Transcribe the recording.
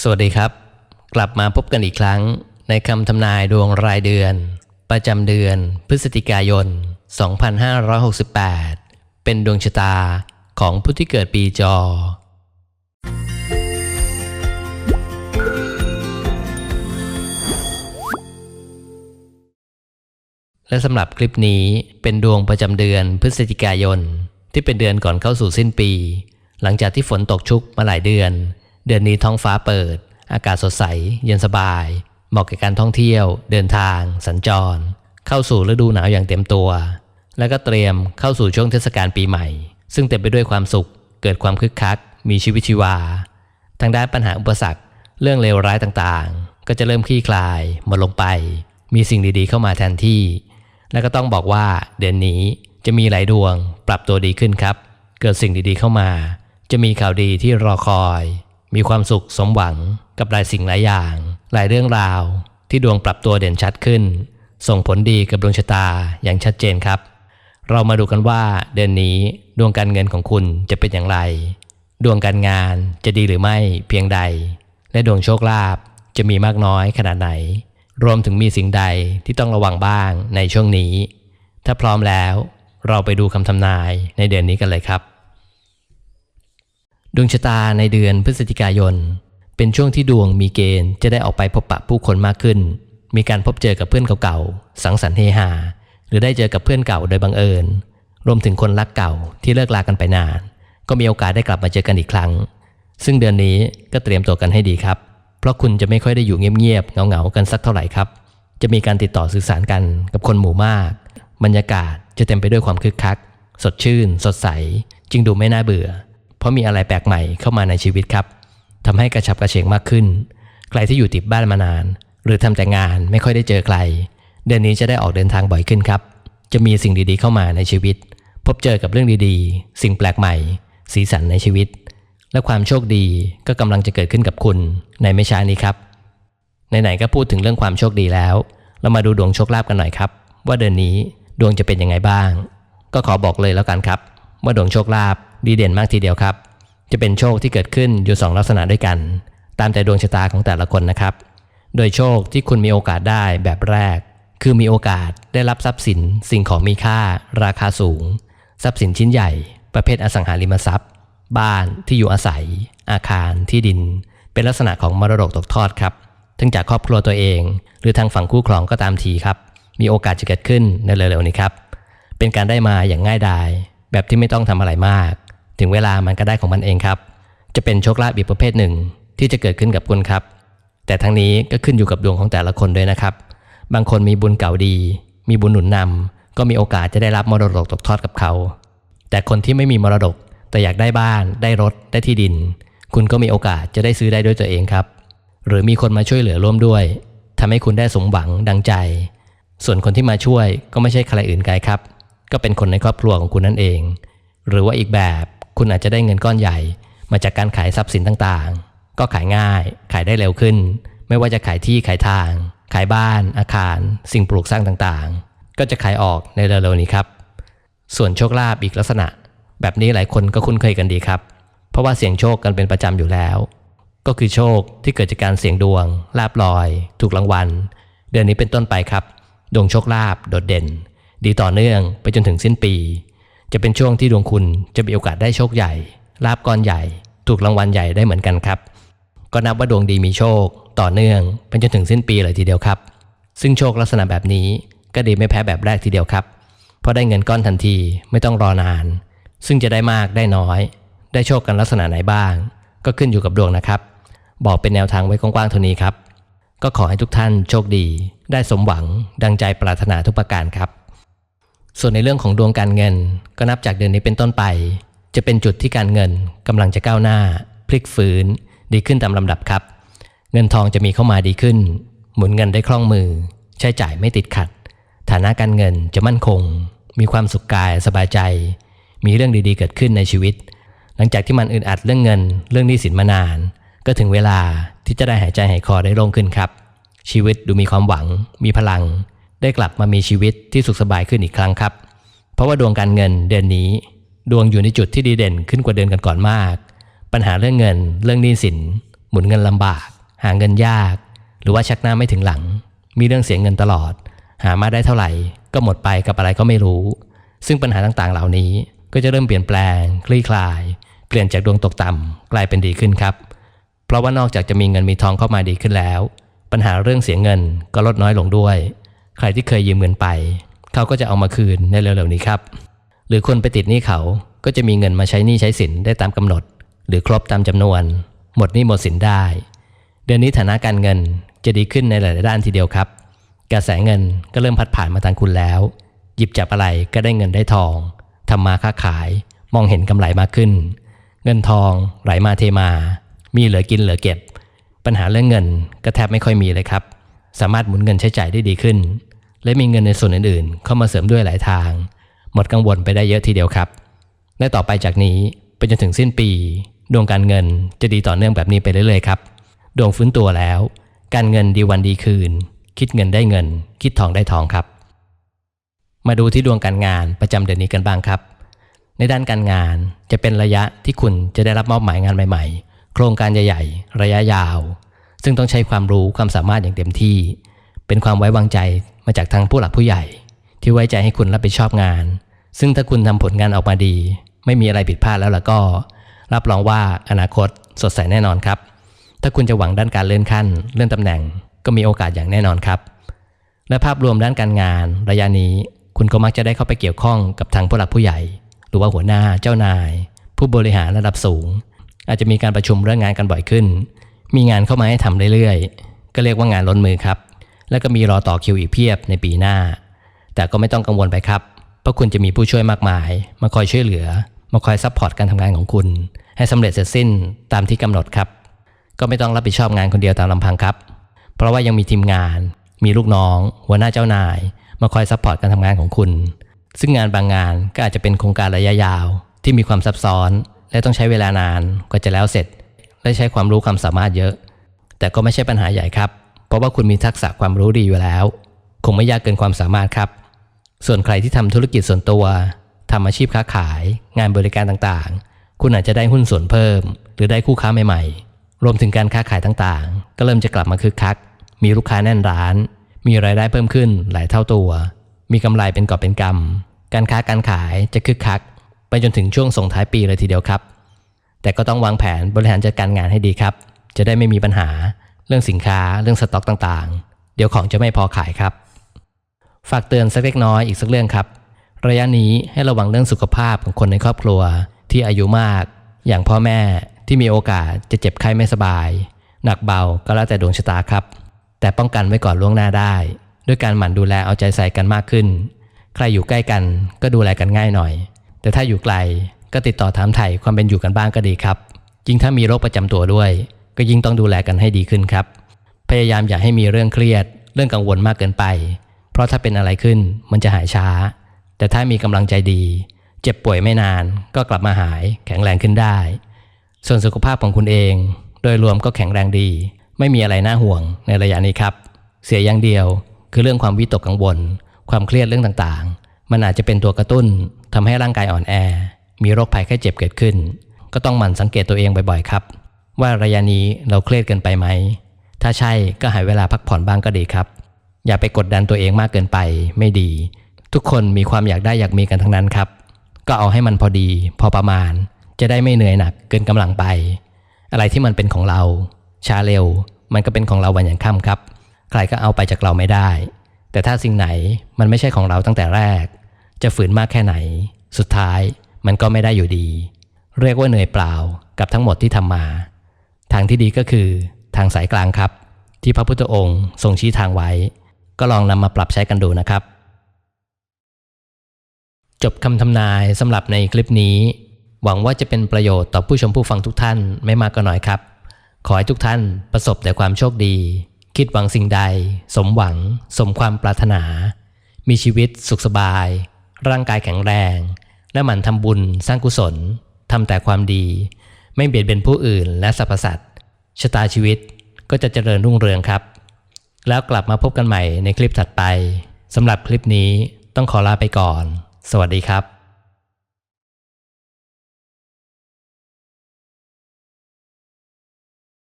สวัสดีครับ กลับมาพบกันอีกครั้ง ในคำทำนายดวงรายเดือน ประจำเดือนพฤศจิกายน 2568 เป็นดวงชะตาของผู้ที่เกิดปีจอ และสำหรับคลิปนี้เป็นดวงประจำเดือนพฤศจิกายน ที่เป็นเดือนก่อนเข้าสู่สิ้นปี หลังจากที่ฝนตกชุกมาหลายเดือน เดือนนี้ท้องฟ้าเปิด อากาศสดใส เย็นสบาย เหมาะแก่การท่องเที่ยว เดินทาง สัญจร เข้าสู่ฤดูหนาวอย่างเต็มตัว และก็เตรียมเข้าสู่ช่วงเทศกาลปีใหม่ ซึ่งเต็มไปด้วยความสุข เกิดความคึกคัก มีชีวิตชีวา ทางด้านปัญหาอุปสรรค เรื่องเลวร้ายต่างๆ ก็จะเริ่มคลี่คลายหมดลงไป มีสิ่งดีๆ เข้ามาแทนที่ และก็ต้องบอกว่าเดือนนี้จะมีหลายดวง ปรับตัวดีขึ้นครับ เกิดสิ่งดีๆเข้ามา จะมีข่าวดีที่รอคอย มีความสุขสมหวังกับหลายสิ่งหลายอย่าง หลายเรื่องราว ที่ดวงปรับตัวเด่นชัดขึ้น ส่งผลดีกับดวงชะตาอย่างชัดเจนครับ เรามาดูกันว่าเดือนนี้ดวงการเงินของคุณจะเป็นอย่างไร ดวงการงานจะดีหรือไม่เพียงใด และดวงโชคลาภจะมีมากน้อยขนาดไหน รวมถึงมีสิ่งใดที่ต้องระวังบ้างในช่วงนี้ ถ้าพร้อมแล้ว เราไปดูคำทำนายในเดือนนี้กันเลยครับ ดวงชะตาในเดือนพฤศจิกายน เป็นช่วงที่ดวงมีเกณฑ์จะได้ออกไปพบปะผู้คนมากขึ้น มีการพบเจอกับเพื่อนเก่าๆ สังสรรค์เฮฮา หรือได้เจอกับเพื่อนเก่าโดยบังเอิญ รวมถึงคนรักเก่าที่เลิกลากันไปนาน ก็มีโอกาสได้กลับมาเจอกันอีกครั้ง ซึ่งเดือนนี้ก็เตรียมตัวกันให้ดีครับ เพราะคุณจะไม่ค่อยได้อยู่เงียบๆ เงาๆ กันสักเท่าไหร่ครับ จะมีการติดต่อสื่อสารกันกับคนหมู่มาก บรรยากาศจะเต็มไปด้วยความคึกคัก สดชื่น สดใส จึงดูไม่น่าเบื่อ ราะมีอะไรแปลกใหม่เข้ามาในชีวิตครับทำให้กระฉับกระเฉงมากขึ้น ใครที่อยู่ติดบ้านมานาน หรือทำแต่งานไม่ค่อยได้เจอใคร เดือนนี้จะได้ออกเดินทางบ่อยขึ้นครับ จะมีสิ่งดีๆเข้ามาในชีวิต พบเจอกับเรื่องดีๆ สิ่งแปลกใหม่ สีสันในชีวิต และความโชคดีก็กำลังจะเกิดขึ้นกับคุณในไม่ช้านี้ครับไหนๆก็พูดถึงเรื่องความโชคดีแล้ว เรามาดูดวงโชคลาภกันหน่อยครับ ว่าเดือนนี้ดวงจะเป็นยังไงบ้าง ก็ขอบอกเลยแล้วกันครับ ว่าดวงโชคลาภ ดีเด่นมากทีเดียวครับ จะเป็นโชคที่เกิดขึ้นอยู่สองลักษณะด้วยกัน ตามแต่ดวงชะตาของแต่ละคนนะครับ โดยโชคที่คุณมีโอกาสได้แบบแรก คือมีโอกาสได้รับทรัพย์สิน สิ่งของมีค่า ราคาสูง ทรัพย์สินชิ้นใหญ่ ประเภทอสังหาริมทรัพย์ บ้านที่อยู่อาศัย อาคารที่ดิน เป็นลักษณะของมรดกตกทอดครับทั้งจากครอบครัวตัวเอง หรือทางฝั่งคู่ครองก็ตามทีครับ มีโอกาสจะเกิดขึ้นในเร็วๆนี้ครับ เป็นการได้มาอย่างง่ายดาย แบบที่ไม่ต้องทำอะไรมาก ถึงเวลามันก็ได้ของมันเองครับ จะเป็นโชคลาภอีกประเภทหนึ่งที่จะเกิดขึ้นกับคุณครับ แต่ทั้งนี้ก็ขึ้นอยู่กับดวงของแต่ละคนด้วยนะครับ บางคนมีบุญเก่าดี มีบุญหนุนนำก็มีโอกาสจะได้รับมรดกตกทอดกับเขา แต่คนที่ไม่มีมรดก แต่อยากได้บ้าน ได้รถ ได้ที่ดิน คุณก็มีโอกาสจะได้ซื้อได้ด้วยตัวเองครับ หรือมีคนมาช่วยเหลือร่วมด้วยทำให้คุณได้สมหวังดังใจ ส่วนคนที่มาช่วยก็ไม่ใช่ใครอื่นไกลครับ ก็เป็นคนในครอบครัวของคุณนั่นเอง หรือว่าอีกแบบ คุณอาจจะได้เงินก้อนใหญ่ มาจากการขายทรัพย์สินต่างๆ ก็ขายง่าย ขายได้เร็วขึ้น ไม่ว่าจะขายที่ขายทาง ขายบ้าน อาคาร สิ่งปลูกสร้างต่างๆ ก็จะขายออกในเร็วๆนี้ครับ ส่วนโชคลาภอีกลักษณะ แบบนี้หลายคนก็คุ้นเคยกันดีครับ เพราะว่าเสี่ยงโชคกันเป็นประจำอยู่แล้ว ก็คือโชคที่เกิดจากการเสี่ยงดวง ลาบลอย ถูกรางวัล เดือนนี้เป็นต้นไปครับ ดวงโชคลาภโดดเด่น ดีต่อเนื่องไปจนถึงสิ้นปี จะเป็นช่วงที่ดวงคุณจะมีโอกาสได้โชคใหญ่ลาบก้อนใหญ่ ถูกรางวัลใหญ่ได้เหมือนกันครับ ก็นับว่าดวงดีมีโชค ต่อเนื่องไปจนถึงสิ้นปีเลยทีเดียวครับ ซึ่งโชคลักษณะแบบนี้ก็ดีไม่แพ้แบบแรกทีเดียวครับ เพราะได้เงินก้อนทันทีไม่ต้องรอนาน ซึ่งจะได้มากได้น้อย ได้โชคกันลักษณะไหนบ้าง ก็ขึ้นอยู่กับดวงนะครับ บอกเป็นแนวทางไว้กว้างๆเท่านี้ครับ ก็ขอให้ทุกท่านโชคดี ได้สมหวัง ดังใจปรารถนาทุกประการครับ ส่วนในเรื่องของดวงการเงิน ก็นับจากเดือนนี้เป็นต้นไป จะเป็นจุดที่การเงินกำลังจะก้าวหน้า พลิกฟื้นดีขึ้นตามลำดับครับ เงินทองจะมีเข้ามาดีขึ้น หมุนเงินได้คล่องมือ ใช้จ่ายไม่ติดขัด ฐานะการเงินจะมั่นคง มีความสุขกายสบายใจ มีเรื่องดีๆ เกิดขึ้นในชีวิต หลังจากที่มันอึดอัดเรื่องเงิน เรื่องหนี้สินมานาน ก็ถึงเวลาที่จะได้หายใจหายคอได้โล่งขึ้นครับ ชีวิตดูมีความหวัง มีพลัง ได้กลับมามีชีวิตที่สุขสบายขึ้นอีกครั้งครับ เพราะว่าดวงการเงินเดือนนี้ ดวงอยู่ในจุดที่ดีเด่นขึ้นกว่าเดือนกันก่อนๆมาก ปัญหาเรื่องเงิน เรื่องหนี้สิน หมุนเงินลำบาก หาเงินยาก หรือว่าชักหน้าไม่ถึงหลัง มีเรื่องเสียเงินตลอด หามาได้เท่าไหร่ ก็หมดไปกับอะไรก็ไม่รู้ ซึ่งปัญหาต่างๆ เหล่านี้ก็จะเริ่มเปลี่ยนแปลง คลี่คลาย เปลี่ยนจากดวงตกต่ำกลายเป็นดีขึ้นครับ เพราะว่านอกจากจะมีเงินมีทองเข้ามาดีขึ้นแล้ว ปัญหาเรื่องเสียเงินก็ลดน้อยลงด้วย ใครที่เคยยืมเงินไป เขาก็จะเอามาคืนในเร็วๆนี้ครับ หรือคนไปติดหนี้เขาก็จะมีเงินมาใช้หนี้ใช้สินได้ตามกำหนด หรือครบตามจำนวน หมดหนี้หมดสินได้ เดือนนี้ฐานะการเงินจะดีขึ้นในหลายๆด้านทีเดียวครับ กระแสเงินก็เริ่มพัดผ่านมาทางคุณแล้ว หยิบจับอะไรก็ได้เงินได้ทองทำมาค้าขาย มองเห็นกำไรมากขึ้น เงินทองไหลมาเทมา มีเหลือกินเหลือเก็บ ปัญหาเรื่องเงินก็แทบไม่ค่อยมีเลยครับ สามารถหมุนเงินใช้จ่ายได้ดีขึ้น และมีเงินในส่วนอื่นๆ เข้ามาเสริมด้วยหลายทาง หมดกังวลไปได้เยอะทีเดียวครับ และต่อไปจากนี้ไปจนถึงสิ้นปี ดวงการเงินจะดีต่อเนื่องแบบนี้ไปเรื่อยๆครับ ดวงฟื้นตัวแล้ว การเงินดีวันดีคืน คิดเงินได้เงิน คิดทองได้ทองครับ มาดูที่ดวงการงานประจำเดือนนี้กันบ้างครับ ในด้านการงานจะเป็นระยะที่คุณจะได้รับมอบหมายงานใหม่ ๆ โครงการใหญ่ ๆ ระยะยาว ซึ่งต้องใช้ความรู้ความสามารถอย่างเต็มที่ เป็นความไว้วางใจมาจากทางผู้หลักผู้ใหญ่ ที่ไว้ใจให้คุณรับผิดชอบงาน ซึ่งถ้าคุณทำผลงานออกมาดี ไม่มีอะไรผิดพลาดแล้วล่ะก็ รับรองว่าอนาคตสดใสแน่นอนครับ ถ้าคุณจะหวังด้านการเลื่อนขั้น เลื่อนตำแหน่ง ก็มีโอกาสอย่างแน่นอนครับ และภาพรวมด้านการงาน ระยะนี้คุณก็มักจะได้เข้าไปเกี่ยวข้องกับทางผู้หลักผู้ใหญ่ หรือว่าหัวหน้าเจ้านาย ผู้บริหารระดับสูง อาจจะมีการประชุมเรื่องงานกันบ่อยขึ้น มีงานเข้ามาให้ทำเรื่อยๆ ก็เรียกว่างานล้นมือครับ แล้วก็มีรอต่อคิวอีกเพียบในปีหน้า แต่ก็ไม่ต้องกังวลไปครับ เพราะคุณจะมีผู้ช่วยมากมาย มาคอยช่วยเหลือ มาคอยซัพพอร์ตการทำงานของคุณ ให้สำเร็จเสร็จสิ้นตามที่กำหนดครับ ก็ไม่ต้องรับผิดชอบงานคนเดียวตามลำพังครับ เพราะว่ายังมีทีมงาน มีลูกน้อง หัวหน้าเจ้านาย มาคอยซัพพอร์ตการทำงานของคุณ ซึ่งงานบางงานก็อาจจะเป็นโครงการระยะยาว ที่มีความซับซ้อน และต้องใช้เวลานานกว่าจะแล้วเสร็จ และใช้ความรู้ความสามารถเยอะ แต่ก็ไม่ใช่ปัญหาใหญ่ครับ เพราะว่าคุณมีทักษะความรู้ดีอยู่แล้ว คงไม่ยากเกินความสามารถครับ ส่วนใครที่ทำธุรกิจส่วนตัวทำอาชีพค้าขาย งานบริการต่างๆ คุณอาจจะได้หุ้นส่วนเพิ่ม หรือได้คู่ค้าใหม่ๆ รวมถึงการค้าขายต่างๆ ก็เริ่มจะกลับมาคึกคัก มีลูกค้าแน่นร้าน มีรายได้เพิ่มขึ้นหลายเท่าตัว มีกำไรเป็นกอบเป็นกำการค้าการขายจะคึกคัก ไปจนถึงช่วงส่งท้ายปีเลยทีเดียวครับ แต่ก็ต้องวางแผนบริหารจัดการงานให้ดีครับ จะได้ไม่มีปัญหาเรื่องสินค้าเรื่องสต็อกต่างๆ เดี๋ยวของจะไม่พอขายครับ ฝากเตือนสักเล็กน้อยอีกสักเรื่องครับ ระยะนี้ให้ระวังเรื่องสุขภาพของคนในครอบครัว ที่อายุมาก อย่างพ่อแม่ที่มีโอกาสจะเจ็บไข้ไม่สบาย หนักเบาก็แล้วแต่ดวงชะตาครับ แต่ป้องกันไว้ก่อนล่วงหน้าได้ ด้วยการหมั่นดูแลเอาใจใส่กันมากขึ้น ใครอยู่ใกล้กันก็ดูแลกันง่ายหน่อย แต่ถ้าอยู่ไกล ก็ติดต่อถามไถ่ความเป็นอยู่กันบ้างก็ดีครับ ยิ่งถ้ามีโรคประจำตัวด้วย ก็ยิ่งต้องดูแลกันให้ดีขึ้นครับ พยายามอย่าให้มีเรื่องเครียด เรื่องกังวลมากเกินไป เพราะถ้าเป็นอะไรขึ้นมันจะหายช้า แต่ถ้ามีกำลังใจดี เจ็บป่วยไม่นาน ก็กลับมาหายแข็งแรงขึ้นได้ ส่วนสุขภาพของคุณเอง โดยรวมก็แข็งแรงดี ไม่มีอะไรน่าห่วงในระยะนี้ครับ เสียอย่างเดียวคือเรื่องความวิตกกังวล ความเครียดเรื่องต่างๆ มันอาจจะเป็นตัวกระตุ้นทำให้ร่างกายอ่อนแอ มีโรคภัยแค่เจ็บเกิดขึ้น ก็ต้องหมั่นสังเกตตัวเองบ่อยๆครับ ว่าระยะนี้เราเครียดเกินไปไหม ถ้าใช่ก็หายเวลาพักผ่อนบ้างก็ดีครับ อย่าไปกดดันตัวเองมากเกินไปไม่ดี ทุกคนมีความอยากได้อยากมีกันทั้งนั้นครับ ก็เอาให้มันพอดี พอประมาณ จะได้ไม่เหนื่อยหนักเกินกำลังไป อะไรที่มันเป็นของเราช้าเร็ว มันก็เป็นของเราวันอย่างค่ำครับ ใครก็เอาไปจากเราไม่ได้ แต่ถ้าสิ่งไหนมันไม่ใช่ของเราตั้งแต่แรก จะฝืนมากแค่ไหน สุดท้าย มันก็ไม่ได้อยู่ดี เรียกว่าเหนื่อยเปล่ากับทั้งหมดที่ทำมา ทางที่ดีก็คือทางสายกลางครับ ที่พระพุทธองค์ทรงชี้ทางไว้ ก็ลองนำมาปรับใช้กันดูนะครับ จบคำทำนายสำหรับในคลิปนี้ หวังว่าจะเป็นประโยชน์ต่อผู้ชมผู้ฟังทุกท่านไม่มากก็น้อยครับ ขอให้ทุกท่านประสบแต่ความโชคดี คิดหวังสิ่งใด สมหวัง สมความปรารถนา มีชีวิตสุขสบาย ร่างกายแข็งแรง และหมั่นทำบุญสร้างกุศลทำแต่ความดี ไม่เบียดเบียนผู้อื่น และสรรพสัตว์ชะตาชีวิตก็จะเจริญรุ่งเรืองครับ แล้วกลับมาพบกันใหม่ในคลิปถัดไปสำหรับคลิปนี้ต้องขอลาไปก่อน สวัสดีครับ